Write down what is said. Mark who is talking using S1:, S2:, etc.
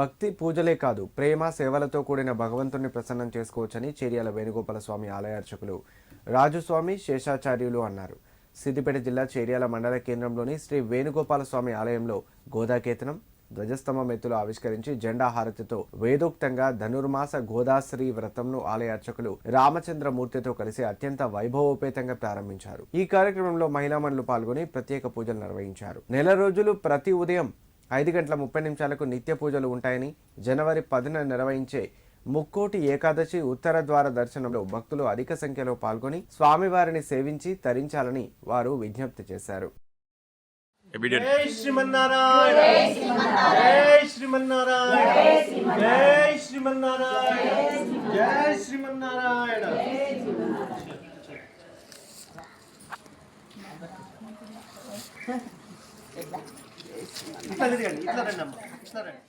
S1: భక్తి పూజలే కాదు ప్రేమ సేవలతో కూడిన భగవంతుని ప్రసన్నం చేసుకోవచ్చని చేర్యాల వేణుగోపాల స్వామి ఆలయ అర్చకులు రాజుస్వామి శేషాచార్యులు అన్నారు. సిద్దిపేట జిల్లా చేర్యాల మండల కేంద్రంలోని శ్రీ వేణుగోపాల స్వామి ఆలయంలో గోదాకేతనం ధ్వజస్తంభం ఎత్తులు ఆవిష్కరించి జెండా హారతితో వేదోక్తంగా ధనుర్మాస గోదాశ్రీ వ్రతంను ఆలయ అర్చకులు రామచంద్రమూర్తితో కలిసి అత్యంత వైభవోపేతంగా ప్రారంభించారు. ఈ కార్యక్రమంలో మహిళా మండలు పాల్గొని ప్రత్యేక పూజలు నిర్వహించారు. నెల రోజులు ప్రతి ఉదయం ఐదు గంటల ముప్పై నిమిషాలకు నిత్య పూజలు ఉంటాయని జనవరి పదిన నిర్వహించే ముక్కోటి ఏకాదశి ఉత్తర ద్వార దర్శనంలో భక్తులు అధిక సంఖ్యలో పాల్గొని స్వామివారిని సేవించి తరించాలని వారు విజ్ఞప్తి చేశారు.
S2: Immediate.
S3: జై ఇట్లా ఇట్లా రండి అమ్మ ఇట్లా రండి.